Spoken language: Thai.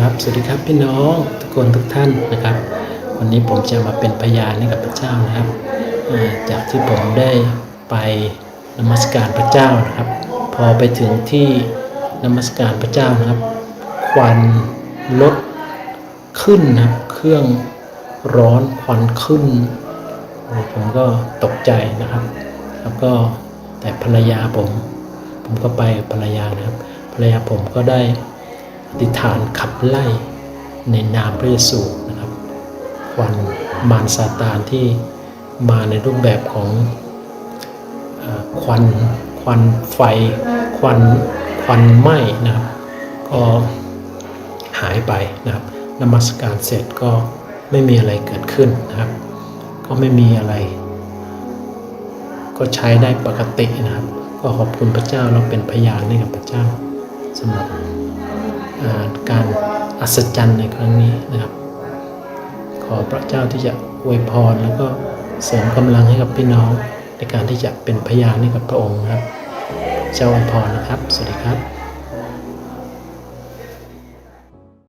ครับ สวัสดีครับพี่น้องทุกคนทุกท่านนะครับ วันนี้ผมจะมาเป็นพยานให้กับพระเจ้านะครับ จากที่ผมได้ไปนมัสการพระเจ้านะครับ พอไปถึงที่นมัสการพระเจ้านะครับ ควันลดขึ้นนะครับ เครื่องร้อนควันขึ้น ผมก็ตกใจนะครับ แล้วก็แต่ภรรยาผม ผมก็ไปกับภรรยานะครับ ภรรยาผมก็ได้ ธิษฐานขับไล่ในนามพระเยซูนะครับควันมารซาตานที่มาในรูปแบบของอควันควันไฟ ควันควันไหม้นะครับ ก็หายไปนะครับนมัสการเสร็จก็ไม่มีอะไรเกิดขึ้นนะครับ ก็ไม่มีอะไร ก็ใช้ได้ปกตินะครับ ก็ขอบคุณพระเจ้าเราเป็นพยานให้กับพระเจ้าสำหรับ การอัศจรรย์ในครั้งนี้นะครับ ขอพระเจ้าที่จะอวยพรแล้วก็เสริมกำลังให้กับพี่น้องในการที่จะเป็นพยานให้กับพระองค์ครับ เจ้าอวยพรนะครับ สวัสดีครับ